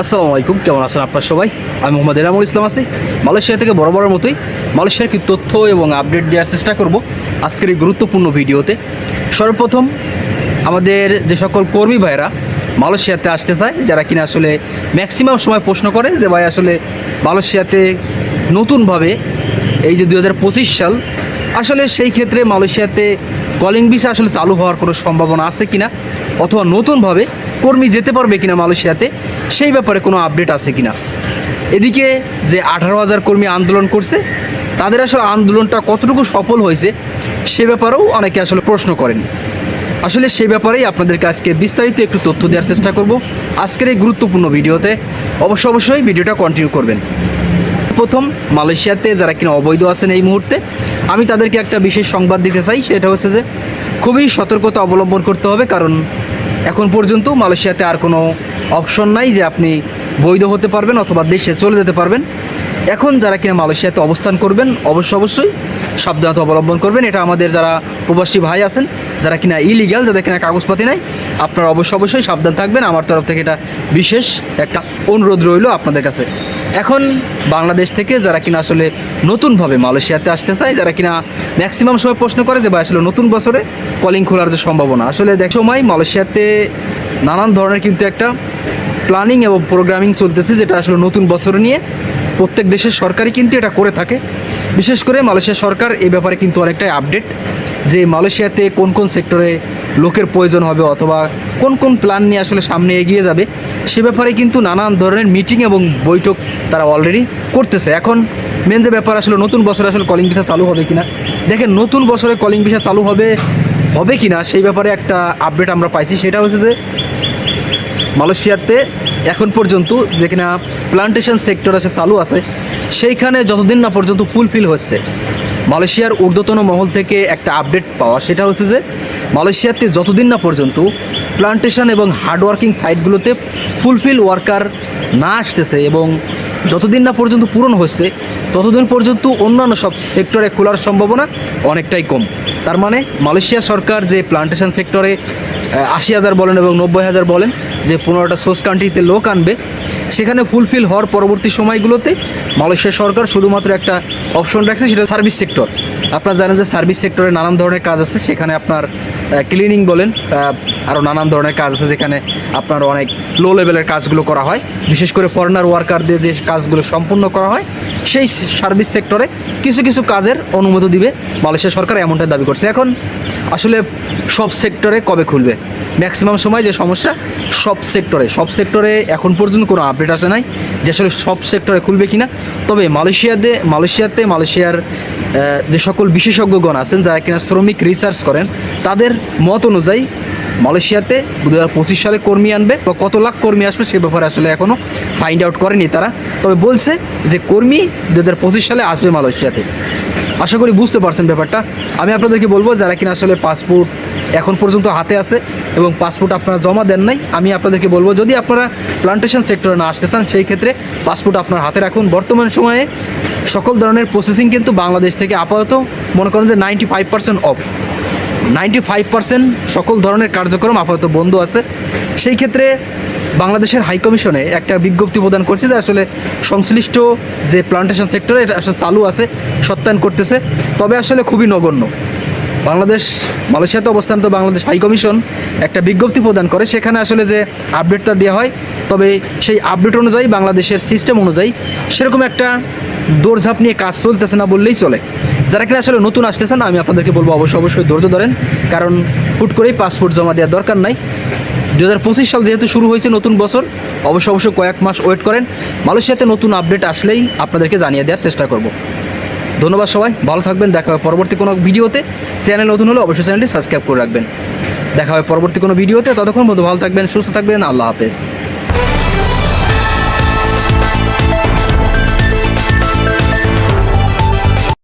আসসালামু আলাইকুম, কেমন আছেন আপনার সবাই? আমি মোহাম্মদ এনামুল ইসলাম আছি। মালয়েশিয়া থেকে বড় বড় মতোই মালয়েশিয়ার কি তথ্য এবং আপডেট দেওয়ার চেষ্টা করব আজকের এই গুরুত্বপূর্ণ ভিডিওতে। সর্বপ্রথম আমাদের যে সকল কর্মী ভাইরা মালয়েশিয়াতে আসতে চায়, যারা কিনা আসলে ম্যাক্সিমাম সময় প্রশ্ন করে যে ভাই আসলে মালয়েশিয়াতে নতুনভাবে এই যে দু হাজার পঁচিশ সাল, আসলে সেই ক্ষেত্রে মালয়েশিয়াতে কলিং ভিসা আসলে চালু হওয়ার কোনো সম্ভাবনা আছে কিনা? অথবা নতুনভাবে কর্মী যেতে পারবে কিনা মালয়েশিয়াতে, সেই ব্যাপারে কোনো আপডেট আছে কিনা? এদিকে যে আঠারো হাজার কর্মী আন্দোলন করছে, তাদের আসলে আন্দোলনটা কতটুকু সফল হয়েছে, সে ব্যাপারেও অনেকে আসলে প্রশ্ন করেন। আসলে সেই ব্যাপারেই আপনাদেরকে আজকে বিস্তারিত একটু তথ্য দেওয়ার চেষ্টা করব। আজকের এই গুরুত্বপূর্ণ ভিডিওতে অবশ্য অবশ্যই ভিডিওটা কন্টিনিউ করবেন। প্রথম, মালয়েশিয়াতে যারা কিনা অবৈধ আছেন এই মুহূর্তে, আমি তাদেরকে একটা বিশেষ সংবাদ দিতে চাই, সেটা হচ্ছে যে খুবই সতর্কতা অবলম্বন করতে হবে, কারণ এখন পর্যন্ত মালয়েশিয়াতে আর কোনো অপশন নাই যে আপনি বৈধ হতে পারবেন অথবা দেশে চলে যেতে পারবেন। এখন যারা কিনা মালয়েশিয়াতে অবস্থান করবেন, অবশ্য অবশ্যই সাবধানতা অবলম্বন করবেন। এটা আমাদের যারা প্রবাসী ভাই আছেন, যারা কিনা ইলিগাল যাদের কিনা কাগজপাতি নাই, আপনারা অবশ্য অবশ্যই সাবধান থাকবেন। আমার তরফ থেকে এটা বিশেষ একটা অনুরোধ রইল আপনাদের কাছে। এখন বাংলাদেশ থেকে যারা কিনা আসলে নতুনভাবে মালয়েশিয়াতে আসতে চায়, যারা কিনা ম্যাক্সিমাম সময় প্রশ্ন করে যে, ভাই, আসলে নতুন বছরে কলিং খোলার যে সম্ভাবনা। আসলে দেখ, সময় মালয়েশিয়াতে নানান ধরনের কিন্তু একটা প্ল্যানিং এবং প্রোগ্রামিং চলতেছে যেটা আসলে নতুন বছর নিয়ে প্রত্যেক দেশের সরকারই কিন্তু এটা করে থাকে। বিশেষ করে মালয়েশিয়া সরকার এই ব্যাপারে কিন্তু অনেকটাই আপডেট যে, মালয়েশিয়াতে কোন কোন সেক্টরে লোকের প্রয়োজন হবে অথবা কোন কোন প্ল্যান নিয়ে আসলে সামনে এগিয়ে যাবে, সে ব্যাপারে কিন্তু নানান ধরনের মিটিং এবং বৈঠক তারা অলরেডি করতেছে। এখন মেন যে ব্যাপার আসলে নতুন বছরে আসলে কলিং ভিসা চালু হবে কিনা, দেখেন নতুন বছরে কলিং ভিসা চালু হবে হবে কি না সেই ব্যাপারে একটা আপডেট আমরা পাইছি। সেটা হচ্ছে যে মালয়েশিয়াতে এখন পর্যন্ত যে যেখানে প্লান্টেশন সেক্টর আছে, চালু আছে, সেইখানে যতদিন না পর্যন্ত ফুলফিল হচ্ছে। মালয়েশিয়ার ঊর্ধ্বতন মহল থেকে একটা আপডেট পাওয়া। সেটা হচ্ছে যে মালয়েশিয়াতে যতদিন না পর্যন্ত প্লান্টেশন এবং হার্ডওয়ার্কিং সাইটগুলোতে ফুলফিল ওয়ার্কার না আসতেছে এবং যতদিন না পর্যন্ত পূরণ হচ্ছে ততদিন পর্যন্ত অন্যান্য সব সেক্টরে খোলার সম্ভাবনা অনেকটাই কম। তার মানে মালয়েশিয়া সরকার যে প্লান্টেশন সেক্টরে আশি হাজার বলেন এবং নব্বই হাজার বলেন যে পনেরোটা সোর্স কান্ট্রিতে লোক আনবে, সেখানে ফুলফিল হওয়ার পরবর্তী সময়গুলোতে মালয়েশিয়া সরকার শুধুমাত্র একটা অপশন রাখছে, সেটা সার্ভিস সেক্টর। আপনারা জানেন যে সার্ভিস সেক্টরে নানান ধরনের কাজ আছে, সেখানে আপনার ক্লিনিং বলেন আরও নানান ধরনের কাজ আছে যেখানে আপনার অনেক লো লেভেলের কাজগুলো করা হয়। বিশেষ করে ফরেনার ওয়ার্কার দিয়ে যে কাজগুলো সম্পূর্ণ করা হয়, সেই সার্ভিস সেক্টরে কিছু কিছু কাজের অনুমতি দিবে মালয়েশিয়া সরকার এমনটাই দাবি করছে। এখন আসলে সব সেক্টরে কবে খুলবে? ম্যাক্সিমাম সময় যে সমস্যা, সব সেক্টরে। সব সেক্টরে এখন পর্যন্ত কোনো আপডেট আসে নাই যে আসলে সব সেক্টরে খুলবে কিনা। তবে মালয়েশিয়াতে মালয়েশিয়াতে, মালয়েশিয়ার যে সকল বিশেষজ্ঞগণ আছেন, যারা কিনা শ্রমিক রিসার্চ করেন, তাদের মত অনুযায়ী মালয়েশিয়াতে দু হাজার পঁচিশ সালে কর্মী আনবে। বা কত লাখ কর্মী আসবে সে ব্যাপারে আসলে এখনও ফাইন্ড আউট করেনি তারা। তবে বলছে যে কর্মী দু হাজার পঁচিশ সালে আসবে মালয়েশিয়াতে। আশা করি বুঝতে পারছেন ব্যাপারটা। আমি আপনাদেরকে বলব, যারা কিনা আসলে পাসপোর্ট এখন পর্যন্ত হাতে আছে এবং পাসপোর্ট আপনারা জমা দেন নাই, আমি আপনাদেরকে বলব, যদি আপনারা প্লান্টেশন সেক্টরে না আসতে চান, সেই ক্ষেত্রে পাসপোর্ট আপনার হাতে রাখুন। বর্তমান সময়ে সকল ধরনের প্রসেসিং কিন্তু বাংলাদেশ থেকে আপাতত মনে করেন যে ninety five percent of ninety five percent সকল ধরনের কার্যক্রম আপাতত বন্ধ আছে। সেই ক্ষেত্রে বাংলাদেশের হাই কমিশনে একটা বিজ্ঞপ্তি প্রদান করছে যে আসলে সংশ্লিষ্ট যে প্লান্টেশন সেক্টরে এটা আসলে চালু আছে, সত্যায়ন করতেছে, তবে আসলে খুবই নগণ্য। বাংলাদেশ, মালয়েশিয়াতে অবস্থান তো বাংলাদেশ হাই কমিশন একটা বিজ্ঞপ্তি প্রদান করে, সেখানে আসলে যে আপডেটটা দেওয়া হয়, তবে সেই আপডেট অনুযায়ী বাংলাদেশের সিস্টেম অনুযায়ী সেরকম একটা দৌড়ঝাঁপ নিয়ে কাজ চলতেছে না বললেই চলে। যারা কিনা আসলে নতুন আসতেছেন, আমি আপনাদেরকে বলব অবশ্যই অবশ্যই ধৈর্য ধরেন, কারণ হুট করেই পাসপোর্ট জমা দেওয়ার দরকার নাই। দু হাজার পঁচিশ সাল যেহেতু শুরু হয়েছে নতুন বছর, অবশ্য অবশ্য কয়েক মাস ওয়েট করেন। মালয়েশিয়াতে নতুন আপডেট আসলেই আপনাদেরকে জানিয়ে দেওয়ার চেষ্টা করব। ধন্যবাদ সবাই, ভালো থাকবেন, দেখা হবে পরবর্তী কোনো ভিডিওতে। চ্যানেল নতুন হলে অবশ্যই চ্যানেলটি সাবস্ক্রাইব করে রাখবেন। দেখা হবে পরবর্তী কোনো ভিডিওতে, ততক্ষণ বন্ধু ভালো থাকবেন, সুস্থ থাকবেন, আল্লাহ হাফেজ।